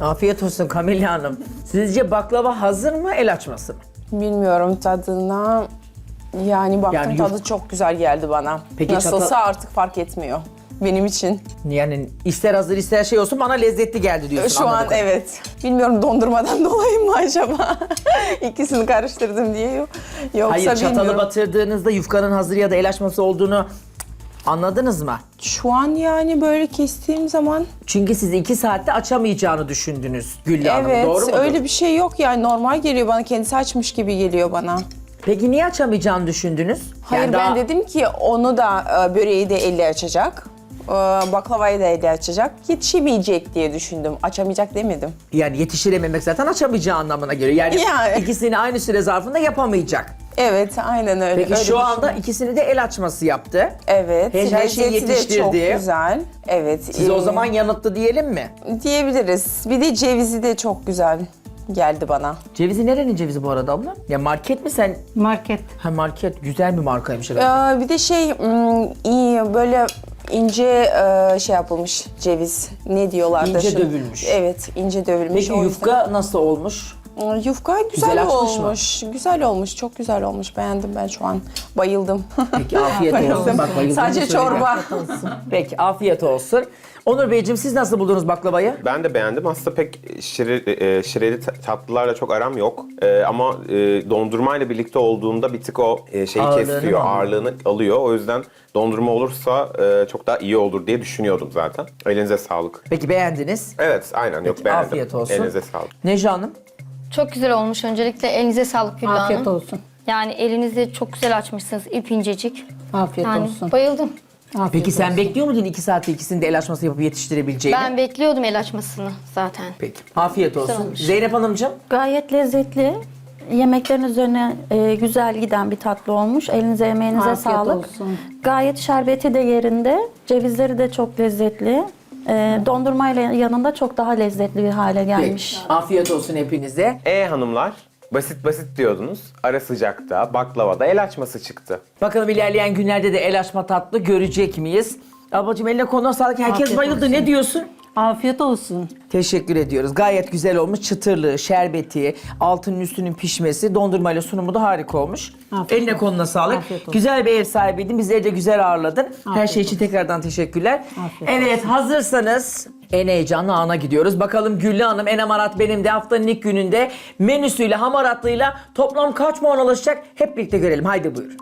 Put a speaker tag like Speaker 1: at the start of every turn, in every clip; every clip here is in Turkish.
Speaker 1: Afiyet olsun Kamilya Hanım. Sizce baklava hazır mı, el açması mı?
Speaker 2: Bilmiyorum tadına. Yani baktım
Speaker 1: Yani
Speaker 2: tadı çok güzel geldi bana.
Speaker 1: Peki
Speaker 2: Nasılsa
Speaker 1: çatal-
Speaker 2: artık fark etmiyor benim için.
Speaker 1: Yani ister hazır ister şey olsun bana lezzetli geldi diyorsun.
Speaker 2: Şu an evet. Bilmiyorum dondurmadan dolayı mı acaba? İkisini karıştırdım diye yok. Yoksa
Speaker 1: Hayır çatalı
Speaker 2: bilmiyorum.
Speaker 1: batırdığınızda yufkanın hazır ya da el açması olduğunu anladınız mı?
Speaker 2: Şu an yani böyle kestiğim zaman
Speaker 1: Çünkü siz iki saatte açamayacağını düşündünüz Güllü Hanım.
Speaker 2: evet
Speaker 1: mudur?
Speaker 2: öyle bir şey yok yani normal geliyor bana kendisi açmış gibi geliyor bana.
Speaker 1: Peki niye açamayacağını düşündünüz?
Speaker 2: Hayır
Speaker 1: Yani
Speaker 2: ben
Speaker 1: daha-
Speaker 2: dedim ki onu da e, böreği de elle açacak. e, Baklavayı da elle açacak. Yetişemeyecek diye düşündüm. Açamayacak demedim.
Speaker 1: Yani yetiştirememek zaten açamayacağı anlamına geliyor. Yani,
Speaker 2: Yani.
Speaker 1: ikisini aynı süre zarfında yapamayacak.
Speaker 2: Evet aynen öyle.
Speaker 1: Peki
Speaker 2: Öyle
Speaker 1: şu anda
Speaker 2: şey.
Speaker 1: ikisini de el açması yaptı.
Speaker 2: Evet.
Speaker 1: Her- her şeyi
Speaker 2: lezzeti de çok
Speaker 1: yetiştirdi.
Speaker 2: güzel. Evet.
Speaker 1: Siz o zaman yanıtlı diyelim mi?
Speaker 2: diyebiliriz. Bir de cevizi de çok güzel geldi bana.
Speaker 1: Cevizi nerenin cevizi bu arada abla? Ya market mi sen?
Speaker 3: Market.
Speaker 1: Ha market güzel bir markaymış evet.
Speaker 2: Ee, bir de şey hmm, iyi böyle ince e, şey yapılmış ceviz. Ne diyorlardı?
Speaker 1: İnce
Speaker 2: şimdi?
Speaker 1: dövülmüş.
Speaker 2: Evet, ince dövülmüş.
Speaker 1: Peki
Speaker 2: O yüzden-
Speaker 1: yufka nasıl olmuş?
Speaker 2: Yufka güzel,
Speaker 1: Güzel açmış mı?
Speaker 2: olmuş. Güzel olmuş, çok güzel olmuş. Beğendim ben şu an. Bayıldım.
Speaker 1: Peki afiyet olsun. Bak,
Speaker 2: Sadece çorba.
Speaker 1: Peki afiyet olsun. Onur Beyciğim siz nasıl buldunuz baklavayı?
Speaker 4: Ben de beğendim. Aslında pek şire, e, şireli ta- tatlılarla çok aram yok. E, ama e, dondurmayla birlikte olduğunda bir tık o e, şeyi
Speaker 1: Ağırlığını
Speaker 4: kesiyor,
Speaker 1: mı alıyor?
Speaker 4: ağırlığını alıyor. O yüzden dondurma olursa e, çok daha iyi olur diye düşünüyordum zaten. Elinize sağlık.
Speaker 1: Peki beğendiniz.
Speaker 4: Evet, aynen. Yok beğendim.
Speaker 1: Afiyet olsun.
Speaker 4: Elinize sağlık.
Speaker 1: Necla Hanım?
Speaker 5: Çok güzel olmuş. Öncelikle elinize sağlık Güllü
Speaker 3: Afiyet
Speaker 5: Hanım.
Speaker 3: olsun.
Speaker 5: Yani elinizi çok güzel açmışsınız. İp incecik.
Speaker 3: Afiyet
Speaker 5: Yani
Speaker 3: olsun.
Speaker 5: bayıldım.
Speaker 3: Afiyet
Speaker 1: Peki sen
Speaker 3: olsun.
Speaker 1: bekliyor muydun iki saatte ikisini de el açması yapıp yetiştirebileceğini?
Speaker 5: Ben bekliyordum el açmasını zaten.
Speaker 1: Peki. Afiyet olsun.
Speaker 5: olmuş.
Speaker 1: Zeynep Hanımcığım?
Speaker 6: Gayet lezzetli. Yemeklerin üzerine e, güzel giden bir tatlı olmuş. Elinize emeğinize
Speaker 3: Afiyet
Speaker 6: sağlık.
Speaker 3: olsun.
Speaker 6: Gayet şerbeti de yerinde. Cevizleri de çok lezzetli. E, dondurmayla yanında çok daha lezzetli bir hale gelmiş.
Speaker 1: Peki. Afiyet olsun hepinize.
Speaker 4: E hanımlar, basit basit diyordunuz. Ara sıcakta, baklavada el açması çıktı.
Speaker 1: Bakalım ilerleyen günlerde de el açma tatlı görecek miyiz? Ablacığım eline koluna sağlık. Herkes
Speaker 3: Afiyet
Speaker 1: bayıldı.
Speaker 3: olsun.
Speaker 1: Ne diyorsun?
Speaker 3: Afiyet olsun.
Speaker 1: Teşekkür ediyoruz. Gayet güzel olmuş. Çıtırlığı, şerbeti, altının üstünün pişmesi, dondurmayla sunumu da harika olmuş.
Speaker 3: Afiyet
Speaker 1: Eline
Speaker 3: olsun.
Speaker 1: koluna sağlık.
Speaker 3: Afiyet olsun.
Speaker 1: Güzel bir ev sahibiydin. Bizleri de güzel ağırladın. Her
Speaker 3: Afiyet
Speaker 1: şey için
Speaker 3: olsun.
Speaker 1: tekrardan teşekkürler.
Speaker 3: Afiyet
Speaker 1: evet hazırsanız en heyecanlı ana gidiyoruz. Bakalım Güllü Hanım en hamarat benim de haftanın ilk gününde menüsüyle hamaratlığıyla toplam kaç puan ulaşacak hep birlikte görelim. Haydi buyur.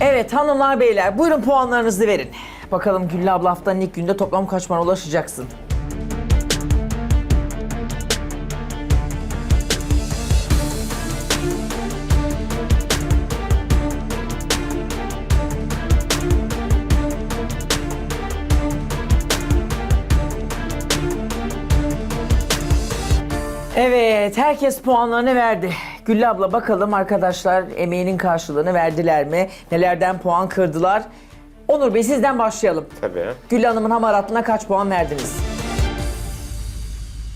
Speaker 1: Evet hanımlar beyler buyurun puanlarınızı verin. Bakalım Güllü abla haftanın ilk günde toplam kaç puan ulaşacaksın? Evet, herkes puanlarını verdi. Güllü abla bakalım arkadaşlar emeğinin karşılığını verdiler mi? Nelerden puan kırdılar? Onur Bey sizden başlayalım.
Speaker 4: Tabii.
Speaker 1: Güllü Hanım'ın hamaratlığına kaç puan verdiniz?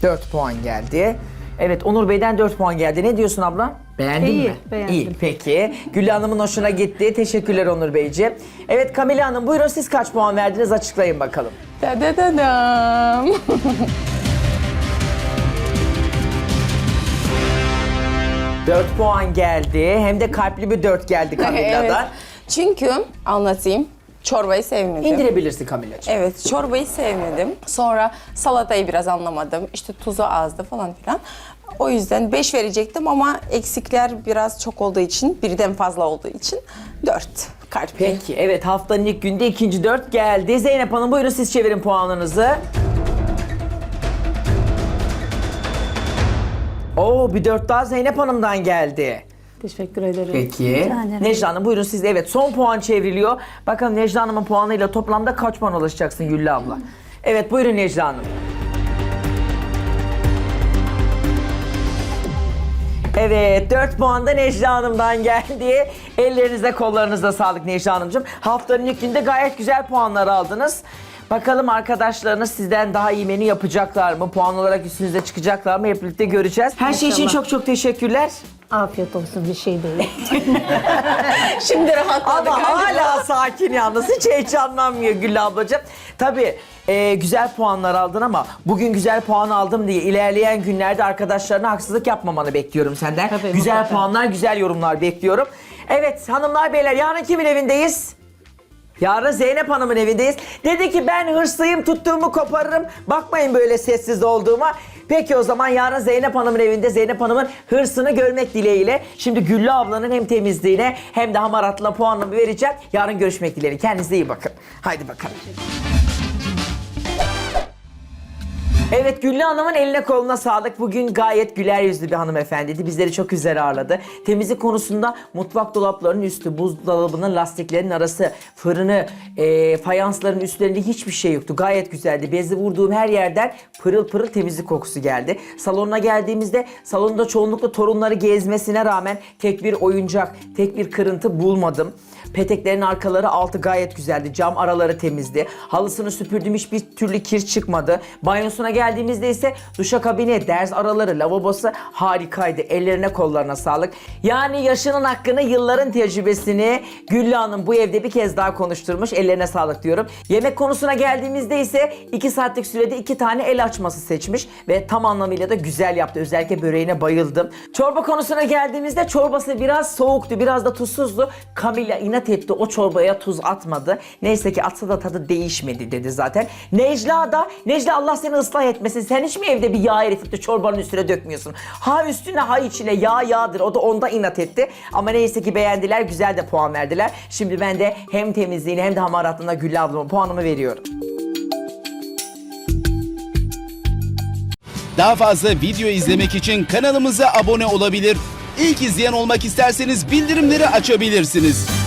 Speaker 1: 4 puan geldi. Evet Onur Bey'den 4 puan geldi. Ne diyorsun abla? Beğendin
Speaker 3: İyi,
Speaker 1: mi?
Speaker 3: beğendim.
Speaker 1: İyi peki. Güllü Hanım'ın hoşuna gitti. Teşekkürler Onur Beyciğim. Evet Kamila Hanım buyurun siz kaç puan verdiniz açıklayın bakalım.
Speaker 2: Da da da dam.
Speaker 1: Dört puan geldi. Hem de kalpli bir 4 geldi Kamila'dan.
Speaker 2: evet. Çünkü anlatayım. Çorbayı sevmedim.
Speaker 1: İndirebilirsin Kamila'cığım.
Speaker 2: Evet, çorbayı sevmedim. Sonra salatayı biraz anlamadım. İşte tuzu azdı falan filan. O yüzden 5 verecektim ama eksikler biraz çok olduğu için, birden fazla olduğu için 4 kalp.
Speaker 1: Peki evet haftanın ilk günde ikinci dört geldi. Zeynep Hanım buyurun siz çevirin puanlarınızı. Oo bir dört daha Zeynep Hanım'dan geldi.
Speaker 3: Teşekkür ederim.
Speaker 1: Peki.
Speaker 6: ederim.
Speaker 1: Necla Hanım buyurun siz de evet son puan çevriliyor. Bakalım Necla Hanım'ın puanıyla toplamda kaç puan ulaşacaksın Güllü abla? Evet buyurun Necla Hanım. Evet 4 puan da Necla Hanım'dan geldi. Ellerinize kollarınıza sağlık Necla Hanımcığım. Haftanın ilk günde gayet güzel puanlar aldınız. Bakalım arkadaşlarınız sizden daha iyi menü yapacaklar mı? Puan olarak üstünüze çıkacaklar mı? Hep birlikte göreceğiz. Her şey için çok çok teşekkürler.
Speaker 3: Afiyet olsun bir şey değil.
Speaker 2: Şimdi rahatladık.
Speaker 1: Ama hala sakin yalnız. Hiç heyecanlanmıyor Güllü ablacığım. Tabii e, güzel puanlar aldın ama bugün güzel puan aldım diye ilerleyen günlerde arkadaşlarına haksızlık yapmamanı bekliyorum senden.
Speaker 3: Tabii,
Speaker 1: güzel
Speaker 3: mutlaka.
Speaker 1: puanlar, güzel yorumlar bekliyorum. Evet hanımlar beyler yarın kimin evindeyiz? Yarın Zeynep Hanım'ın evindeyiz. Dedi ki ben hırslıyım tuttuğumu koparırım. Bakmayın böyle sessiz olduğuma. Peki o zaman yarın Zeynep Hanım'ın evinde Zeynep Hanım'ın hırsını görmek dileğiyle. Şimdi Güllü ablanın hem temizliğine hem de hamaratla puanımı vereceğim. Yarın görüşmek dileğiyle. Kendinize iyi bakın. Haydi bakalım. Evet Güllü Hanım'ın eline koluna sağlık. Bugün gayet güler yüzlü bir hanımefendiydi. Bizleri çok güzel ağırladı. Temizlik konusunda mutfak dolaplarının üstü, buzdolabının lastiklerinin arası, fırını, e, fayansların üstlerinde hiçbir şey yoktu. Gayet güzeldi. Bezi vurduğum her yerden pırıl pırıl temizlik kokusu geldi. Salonuna geldiğimizde salonda çoğunlukla torunları gezmesine rağmen tek bir oyuncak, tek bir kırıntı bulmadım. Peteklerin arkaları altı gayet güzeldi. Cam araları temizdi. Halısını süpürdüm hiçbir türlü kir çıkmadı. Banyosuna geldiğimizde ise duşakabini, ders araları, lavabosu harikaydı. Ellerine kollarına sağlık. Yani yaşının hakkını, yılların tecrübesini Güllü Hanım bu evde bir kez daha konuşturmuş. Ellerine sağlık diyorum. Yemek konusuna geldiğimizde ise 2 saatlik sürede iki tane el açması seçmiş ve tam anlamıyla da güzel yaptı. Özellikle böreğine bayıldım. Çorba konusuna geldiğimizde çorbası biraz soğuktu, biraz da tuzsuzdu. Kamila inat etti o çorbaya tuz atmadı. Neyse ki atsa da tadı değişmedi dedi zaten. Necla da, Necla Allah seni ıslah etmesin. Sen hiç mi evde bir yağ eritip de çorbanın üstüne dökmüyorsun? Ha üstüne ha içine yağ yağdır. O da onda inat etti. Ama neyse ki beğendiler, güzel de puan verdiler. Şimdi ben de hem temizliğine hem de hamaratlığına Güllü ablama puanımı veriyorum.
Speaker 7: Daha fazla video izlemek için kanalımıza abone olabilir. İlk izleyen olmak isterseniz bildirimleri açabilirsiniz.